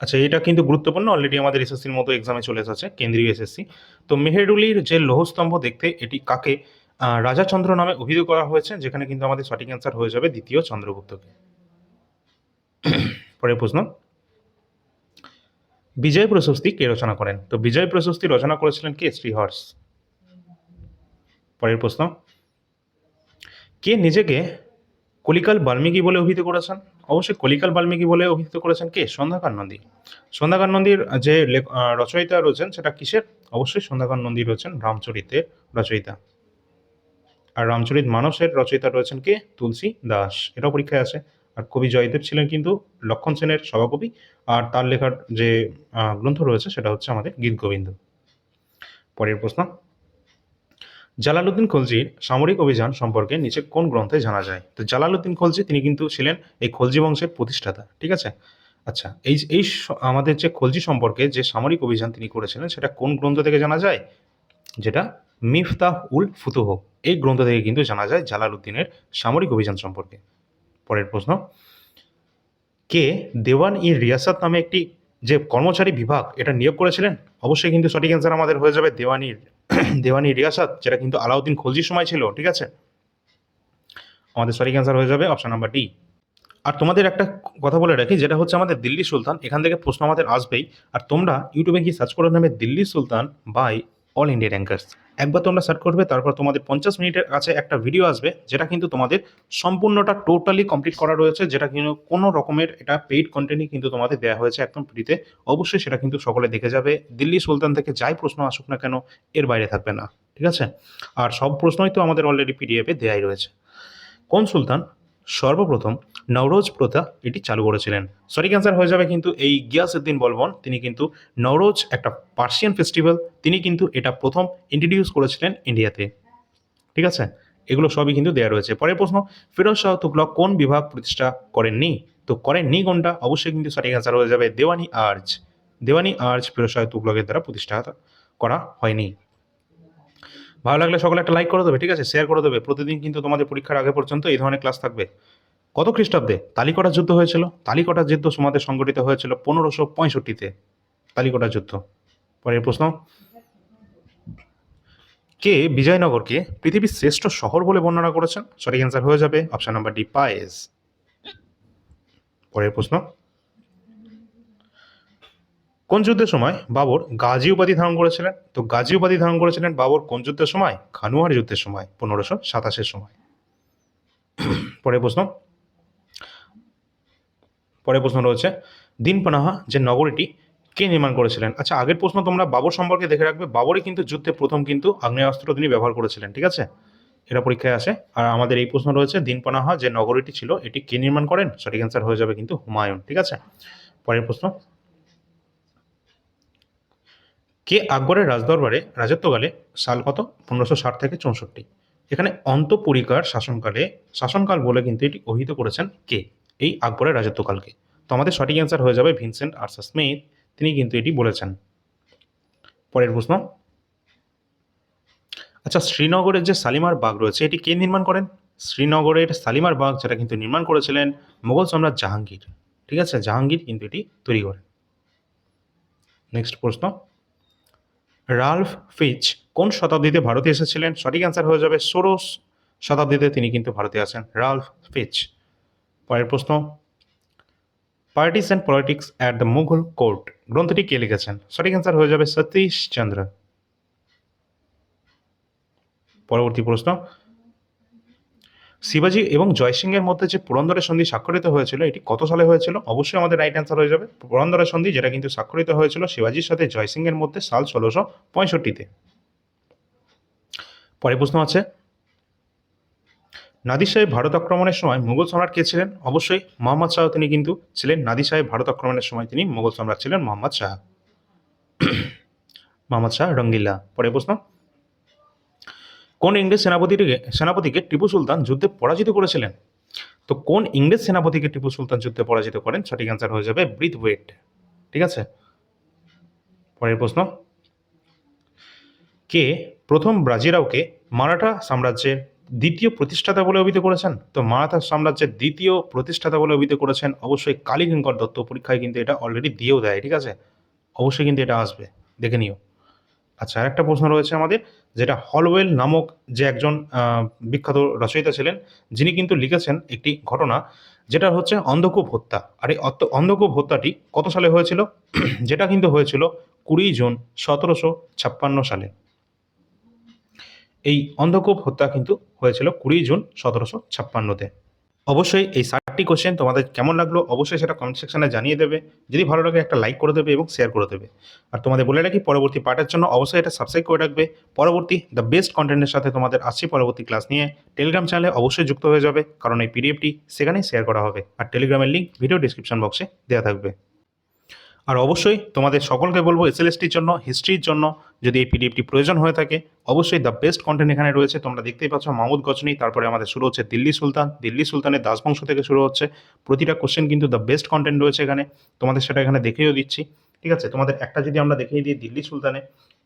আচ্ছা এটা কিন্তু গুরুত্বপূর্ণ। অলরেডি আমাদের এসএসসির মতো এক্সামে চলে এসেছে, কেন্দ্রীয় এসএসসি তো মেহেরুলির যে লৌহস্তম্ভ দেখতে, এটি কাকে? রাজাচন্দ্র নামে অভিহিত করা হয়েছে, যেখানে কিন্তু আমাদের সঠিক অ্যান্সার হয়ে যাবে দ্বিতীয় চন্দ্রগুপ্তকে। পরের প্রশ্ন। বিজয় প্রশস্তি কে রচনা করেন? তো বিজয় প্রশস্তি রচনা করেছিলেন কে? শ্রীহর্ষ। পরের প্রশ্ন। কে নিজেকে কলিকাল বাল্মীকি বলে অভিহিত করেছেন? অবশ্যই কলিকাল বাল্মীকি বলে অভিহিত করেছেন কে? সন্ধ্যাকার নন্দী। সন্ধ্যাকার নন্দীর যে রচয়িতা রয়েছেন, সেটা কিসের? অবশ্যই সন্ধ্যাকার নন্দী রয়েছেন রামচরিতের রচয়িতা। আর রামচরিত মানসের রচয়িতা রয়েছেন কে? তুলসী দাস। এটাও পরীক্ষায় আসে আর কবি জয়দেব ছিলেন কিন্তু লক্ষণ সেনের সভাকবি। আর তার লেখার যে গ্রন্থ রয়েছে সেটা হচ্ছে আমাদের গীত গোবিন্দ। পরের প্রশ্ন। জালালউদ্দিন খলজির সামরিক অভিযান সম্পর্কে নিচে কোন গ্রন্থে জানা যায়? তো জালালউদ্দিন খলজি, তিনি কিন্তু ছিলেন এই খলজি বংশের প্রতিষ্ঠাতা, ঠিক আছে? আচ্ছা এই এই আমাদের যে খলজি সম্পর্কে যে সামরিক অভিযান তিনি করেছিলেন, সেটা কোন গ্রন্থ থেকে জানা যায়? যেটা মিফতাহ উল ফুতুহ, এই গ্রন্থ থেকে কিন্তু জানা যায় জালালউদ্দিনের সামরিক অভিযান সম্পর্কে। পরের প্রশ্ন। কে দেওয়ান ই রিয়াসাত নামে একটি যে কর্মচারী বিভাগ এটা নিয়োগ করেছিলেন? অবশ্যই কিন্তু সঠিক অ্যান্সার আমাদের হয়ে যাবে দেওয়ানির দেওয়ানি রিয়াসাত, যেটা কিন্তু আলাউদ্দিন খলজির সময় ছিল, ঠিক আছে? আমাদের সঠিক অ্যান্সার হয়ে যাবে অপশন নাম্বার ডি আর তোমাদের একটা কথা বলে রাখি, যেটা হচ্ছে আমাদের দিল্লি সুলতান, এখান থেকে প্রশ্ন আমাদের আসবেই। আর তোমরা ইউটিউবে গিয়ে সার্চ করে নেবে Delhi sultan by all India rankers একবার তোমরা সার্চ করবে, তারপর তোমাদের পঞ্চাশ মিনিটের কাছে একটা ভিডিও আসবে, যেটা কিন্তু তোমাদের সম্পূর্ণটা টোটালি কমপ্লিট করা রয়েছে, যেটা কিন্তু কোনো রকমের এটা পেইড কন্টেন্টই কিন্তু তোমাদের দেওয়া হয়েছে একদম ফ্রিতে অবশ্যই সেটা কিন্তু সকলে দেখে যাবে। দিল্লি সুলতান থেকে যাই প্রশ্ন আসুক না কেন, এর বাইরে থাকবে না, ঠিক আছে? আর সব প্রশ্নই তো আমাদের অলরেডি পিডিএফে দেওয়াই রয়েছে। কোন সুলতান? সর্বপ্রথম নওরোজ প্রথা এটি চালু করেছিলেন। সঠিক অ্যান্সার হয়ে যাবে কিন্তু এই গিয়াসউদ্দিন বলবন, তিনি কিন্তু নওরোজ একটা পার্সিয়ান ফেস্টিভ্যাল তিনি কিন্তু এটা প্রথম ইন্ট্রোডিউস করেছিলেন ইন্ডিয়াতে ঠিক আছে? এগুলো সবই কিন্তু দেওয়া রয়েছে। পরের প্রশ্ন, ফিরোজ শাহ তুগলক কোন বিভাগ প্রতিষ্ঠা করেননি? তো করেননি কোনটা? অবশ্যই কিন্তু সঠিক অ্যান্সার হয়ে যাবে দেওয়ানি আর্জ দেওয়ানি আর্জ ফিরোজ শাহ তুগলকের দ্বারা প্রতিষ্ঠা করা হয়নি। ভালো লাগলে সকলে একটা লাইক করে দেবে, ঠিক আছে? শেয়ার করে দেবে। প্রতিদিন কিন্তু তোমাদের পরীক্ষার আগে পর্যন্ত এই ধরনের ক্লাস থাকবে। কত খ্রিস্টাব্দে? তালিকটার যুদ্ধ হয়েছিল। তালিকটার যুদ্ধ সমাজে সংগঠিত হয়েছিল পনেরোশো পঁয়ষট্টিতে। তালিকটার যুদ্ধ। পরের প্রশ্ন। কে বিজয়নগরকে পৃথিবীর শ্রেষ্ঠ শহর বলে বর্ণনা করেছেন? সঠিক অ্যান্সার হয়ে যাবে অপশন নাম্বার ডি পায়েস। পরের প্রশ্ন। কোন যুদ্ধের সময় বাবর গাজী উপাধি ধারণ করেছিলেন? তো গাজী উপাধি ধারণ করেছিলেন বাবর কোন যুদ্ধের সময়? খানুয়ার যুদ্ধের সময়, পনেরোশো সাতাশের সময়। পরের প্রশ্ন। পরের প্রশ্ন রয়েছে দিনপানাহা যে নগরীটি কে নির্মাণ করেছিলেন? আচ্ছা আগের প্রশ্ন তোমরা বাবর সম্পর্কে দেখে রাখবে, বাবরই কিন্তু যুদ্ধে প্রথম কিন্তু আগ্নেয়াস্ত্র তিনি ব্যবহার করেছিলেন, ঠিক আছে? এটা পরীক্ষায় আসে। আর আমাদের এই প্রশ্ন রয়েছে দিনপানাহা যে নগরীটি ছিল, এটি কে নির্মাণ করেন? সঠিক অ্যান্সার হয়ে যাবে কিন্তু হুমায়ুন, ঠিক আছে? পরের প্রশ্ন। কে আকবরের রাজদরবারে রাজত্বকালে সাল কত? পনেরোশো ষাট থেকে চৌষট্টি। এখানে অন্তঃপুরিকার শাসনকালে, শাসনকাল বলে কিন্তু এটি অভিহিত করেছেন কে? এই আকবরের রাজত্বকালকে। তো আমাদের সঠিক অ্যান্সার হয়ে যাবে ভিনসেন্ট আর্সার স্মিথ তিনি কিন্তু এটি বলেছেন। পরের প্রশ্ন। আচ্ছা শ্রীনগরের যে শালিমার বাগ রয়েছে, এটি কে নির্মাণ করেন? শ্রীনগরের শালিমার বাগ যেটা কিন্তু নির্মাণ করেছিলেন মোগল সম্রাট জাহাঙ্গীর। ঠিক আছে? জাহাঙ্গীর কিন্তু এটি তৈরি করেন। নেক্সট প্রশ্ন। রালফ ফিচ কোন শতাব্দীতে ভারতে এসেছিলেন? সঠিক অ্যান্সার হয়ে যাবে ষোড়শ শতাব্দীতে তিনি কিন্তু ভারতে আসেন রালফ ফিচ। পরের প্রশ্ন। Parties and politics at the Mughal court. গ্রন্থটি কে লিখেছেন? সঠিক অ্যান্সার হয়ে যাবে সতীশ চন্দ্র। পরবর্তী প্রশ্ন। শিবাজি এবং জয়সিংহের মধ্যে যে পুরন্দরের সন্ধি স্বাক্ষরিত হয়েছিল, এটি কত সালে হয়েছিল? অবশ্যই আমাদের রাইট অ্যান্সার হয়ে যাবে। পুরন্দরের সন্ধি যেটা কিন্তু স্বাক্ষরিত হয়েছিল শিবাজির সাথে জয়সিংহের মধ্যে সাল ষোলোশো পঁয়ষট্টিতে। পরে প্রশ্ন আছে, নাদির সাহেব ভারত আক্রমণের সময় মুঘল সম্রাট কে ছিলেন? অবশ্যই মোহাম্মদ শাহ তিনি কিন্তু ছিলেন। নাদির সাহেব ভারত আক্রমণের সময় তিনি মুঘল সম্রাট ছিলেন মোহাম্মদ শাহ। মোহাম্মদ শাহ রঙ্গিল্লা পরে প্রশ্ন কোন ইংরেজ সেনাপতিকে সেনাপতিকে টিপু সুলতান যুদ্ধে পরাজিত করেছিলেন? তো কোন ইংরেজ সেনাপতিকে টিপু সুলতান যুদ্ধে পরাজিত করেন? সঠিক অ্যান্সার হয়ে যাবে ব্রিথ ওয়েট। ঠিক আছে? পরের প্রশ্ন। কে প্রথম ব্রাজিরাওকে মারাঠা সাম্রাজ্যের দ্বিতীয় প্রতিষ্ঠাতা বলে অভিহিত করেছেন? তো মারাঠা সাম্রাজ্যের দ্বিতীয় প্রতিষ্ঠাতা বলে অভিহিত করেছেন অবশ্যই কালীকিঙ্কর দত্ত পরীক্ষায় কিন্তু এটা অলরেডি দিয়েও দেয়, ঠিক আছে? অবশ্যই কিন্তু এটা আসবে। দেখে নিও। আচ্ছা আরেকটা প্রশ্ন রয়েছে আমাদের। যেটা হলওয়েল নামক যে একজন বিখ্যাত রচয়িতা ছিলেন, যিনি কিন্তু লিখেছেন একটি ঘটনা, যেটা হচ্ছে অন্ধকূপ হত্যা। আর এই অন্ধকূপ হত্যাটি কত সালে হয়েছিল? (clears throat) যেটা কিন্তু হয়েছিল কুড়ি জুন সতেরোশো ছাপ্পান্ন সালে। এই অন্ধকূপ হত্যা কিন্তু হয়েছিল কুড়ি জুন সতেরোশো ছাপ্পান্নতে। অবশ্যই এই ষাটটি কোশ্চেন তোমাদের কেমন লাগল অবশ্যই সেটা কমেন্ট সেকশনে জানিয়ে দেবে। যদি ভালো লাগে একটা লাইক করে দেবে এবং শেয়ার করে দেবে। আর তোমাদের বলে রাখি, পরবর্তী পার্টের জন্য অবশ্যই এটা সাবস্ক্রাইব করে রাখবে। পরবর্তী দ্য বেস্ট কন্টেন্টের সাথে তোমাদের আসছি পরবর্তী ক্লাস নিয়ে। টেলিগ্রাম চ্যানেলে অবশ্যই যুক্ত হয়ে যাবে, কারণ এই পিডিএফটি সেখানেই শেয়ার করা হবে। আর টেলিগ্রামের লিঙ্ক ভিডিও ডিসক্রিপশন বক্সে দেওয়া থাকবে। আর অবশ্যই তোমাদের সকলকে বলব এসএলএসটির জন্য হিস্ট্রির জন্য যদি এই পিডিএফটি প্রয়োজন হয়ে থাকে, অবশ্যই দ্য বেস্ট কন্টেন্ট এখানে রয়েছে। তোমরা দেখতেই পাচ্ছ মাহমুদ গজনী, তারপরে আমাদের শুরু হচ্ছে দিল্লি সুলতান। দিল্লি সুলতানের দাসবংশ থেকে শুরু হচ্ছে। প্রতিটা কোশ্চেন কিন্তু দ্য বেস্ট কন্টেন্ট রয়েছে এখানে। তোমাদের সেটা এখানে দেখেও দিচ্ছি। ঠিক আছে? তোমাদের একটা যদি আমরা দেখিয়ে দিই দিল্লি সুলতানে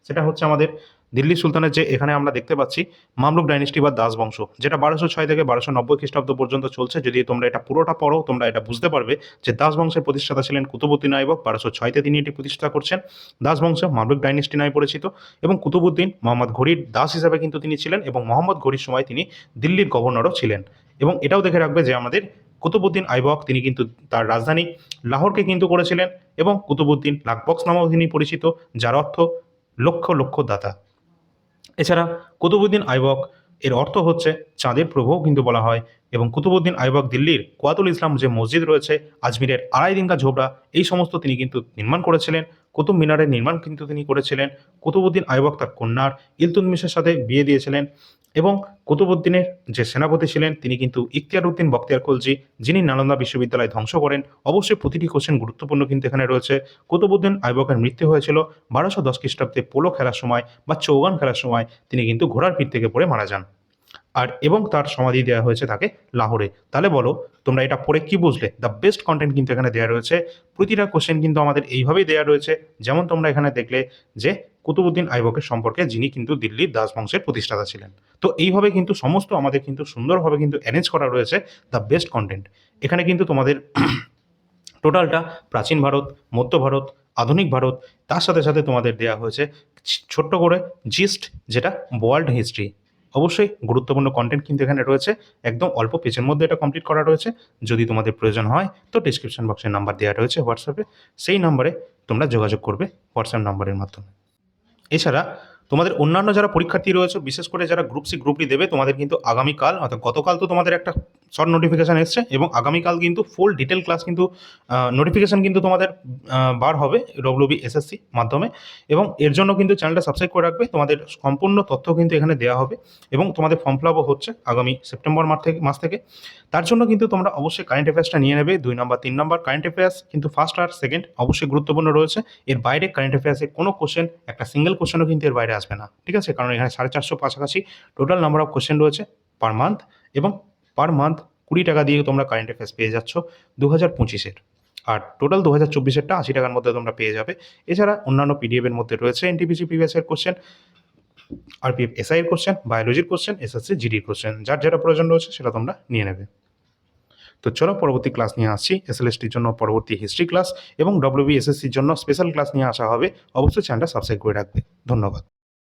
সেটা হচ্ছে আমাদের দিল্লি সুলতানের যে এখানে আমরা দেখতে পাচ্ছি মামলুক ডাইনেস্টি বা দাস বংশ, যেটা বারোশো ছয় থেকে বারোশো নব্বই খ্রিস্টাব্দ পর্যন্ত চলছে। যদি তোমরা এটা পুরোটা পড়ো, তোমরা এটা বুঝতে পারবে যে দাস বংশের প্রতিষ্ঠাতা ছিলেন কুতুবুদ্দিন আইবক বারোশো ছয়তে তিনি এটি প্রতিষ্ঠা করছেন। দাস বংশ মামলুক ডাইনেস্টি নামে পরিচিত এবং কুতুবুদ্দিন মোহাম্মদ ঘড়ির দাস হিসাবে কিন্তু তিনি ছিলেন এবং মোহাম্মদ ঘড়ির সময় তিনি দিল্লির গভর্নরও ছিলেন। এবং এটাও দেখে রাখবে যে আমাদের কুতুবুদ্দিন আইবক তিনি কিন্তু তার রাজধানী লাহোরকে কিন্তু করেছিলেন এবং কুতুবুদ্দিন লাকবক্স নামেও তিনি পরিচিত, যার অর্থ লক্ষ লক্ষ দাতা। এছাড়া কুতুবুদ্দিন আইবক, এর অর্থ হচ্ছে চাঁদের প্রভুও কিন্তু বলা হয় এবং কুতুবুদ্দিন আইবক দিল্লির কোয়াতুল ইসলাম যে মসজিদ রয়েছে, আজমিরের আড়াই দিনকা ঝোবড়া এই সমস্ত তিনি কিন্তু নির্মাণ করেছিলেন। কুতুব মিনারের নির্মাণ কিন্তু তিনি করেছিলেন। কুতুবুদ্দিন আইবক তার কন্যার ইলতুতমিশের সাথে বিয়ে দিয়েছিলেন এবং কুতুবুদ্দিনের যে সেনাপতি ছিলেন, তিনি কিন্তু ইখতিয়ার উদ্দিন বখতিয়ার খলজি, যিনি নালন্দা বিশ্ববিদ্যালয় ধ্বংস করেন। অবশ্যই প্রতিটি কোশ্চেন গুরুত্বপূর্ণ কিন্তু এখানে রয়েছে। কুতুবুদ্দিন আইবকের মৃত্যু হয়েছিল বারোশো দশ খ্রিস্টাব্দে পোলো খেলার সময় বা চৌগান খেলার সময়। তিনি কিন্তু ঘোড়ার পিঠ থেকে পড়ে মারা যান। আর এবং তার সমাধি দেওয়া হয়েছে তাকে লাহোরে। তাহলে বলো, তোমরা এটা পড়ে কি বুঝলে? দ্য বেস্ট কন্টেন্ট কিন্তু এখানে দেওয়া রয়েছে। প্রতিটা কোশ্চেন কিন্তু আমাদের এইভাবেই দেওয়া রয়েছে। যেমন তোমরা এখানে দেখলে যে কুতুবুদ্দিন আইবকের সম্পর্কে যিনি কিন্তু দিল্লির দাস বংশের প্রতিষ্ঠাতা ছিলেন। তো এইভাবে কিন্তু সমস্ত আমাদের কিন্তু সুন্দরভাবে কিন্তু অ্যারেঞ্জ করা রয়েছে দ্য বেস্ট কন্টেন্ট এখানে কিন্তু তোমাদের টোটালটা প্রাচীন ভারত, মধ্য ভারত, আধুনিক ভারত, তার সাথে সাথে তোমাদের দেওয়া হয়েছে ছোট্ট করে জিস্ট যেটা ওয়ার্ল্ড হিস্ট্রি অবশ্যই গুরুত্বপূর্ণ কন্টেন্ট কিন্তু এখানে রয়েছে। একদম অল্প পেজের মধ্যে এটা কমপ্লিট করা রয়েছে। যদি তোমাদের প্রয়োজন হয়, তো ডিসক্রিপশন বক্সে নাম্বার দেওয়া রয়েছে হোয়াটসঅ্যাপে সেই নাম্বারে তোমরা যোগাযোগ করবে হোয়াটসঅ্যাপ নাম্বারের মাধ্যমে। এছাড়া তোমাদের অন্যান্য যারা পরীক্ষার্থী রয়েছে, বিশেষ করে যারা গ্রুপ সি গ্রুপ ডি দেবে, তোমাদের কিন্তু আগামীকাল অর্থাৎ গতকাল তো তোমাদের একটা শর্ট নোটিফিকেশান এসছে এবং আগামীকাল কিন্তু ফুল ডিটেল ক্লাস কিন্তু নোটিফিকেশান কিন্তু তোমাদের বার হবে ডব্লিউবি এসএসসি মাধ্যমে এবং এর জন্য কিন্তু চ্যানেলটা সাবস্ক্রাইব করে রাখবে। তোমাদের সম্পূর্ণ তথ্য কিন্তু এখানে দেওয়া হবে এবং তোমাদের ফর্ম ফিল আপও হচ্ছে আগামী সেপ্টেম্বর মাস থেকে মাস থেকে। তার জন্য কিন্তু তোমরা অবশ্যই কারেন্ট অ্যাফেয়ার্সটা নিয়ে নেবে, দুই নম্বর তিন নম্বর কারেন্ট অ্যাফেয়ার্স কিন্তু ফার্স্ট আর সেকেন্ড অবশ্যই গুরুত্বপূর্ণ রয়েছে। এর বাইরে কারেন্ট অ্যাফেয়ার্সের কোনো কোশ্চেন একটা সিঙ্গেল কোশ্চেনও কিন্তু এর বাইরে আসবে না। ঠিক আছে? কারণ এখানে সাড়ে চারশো কাছাকাছি টোটাল নাম্বার অফ কোশ্চেন রয়েছে পার মান্থ এবং পার মান্থ কুড়ি টাকা দিয়ে তোমরা কারেন্ট অ্যাফেয়ার্স পেয়ে যাচ্ছ দু হাজার পঁচিশের। আর টোটাল দু হাজার চব্বিশেরটা আশি টাকার মধ্যে তোমরা পেয়ে যাবে। এছাড়া অন্যান্য পিডিএফের মধ্যে রয়েছে এনটিপিসি প্রিভিয়াসের কোশ্চেন আরপিএফ এসআই এর কোশ্চেন বায়োলজির কোশ্চেন এসএসসি জিডির কোশ্চেন যার যেটা প্রয়োজন রয়েছে সেটা তোমরা নিয়ে নেবে। তো চলো পরবর্তী ক্লাস নিয়ে আসছি। এসএলএসটির জন্য পরবর্তী হিস্ট্রি ক্লাস এবং ডব্লিউবি এসএসসির জন্য স্পেশাল ক্লাস নিয়ে আসা হবে। অবশ্যই চ্যানেলটা সাবস্ক্রাইব করে রাখবে। ধন্যবাদ।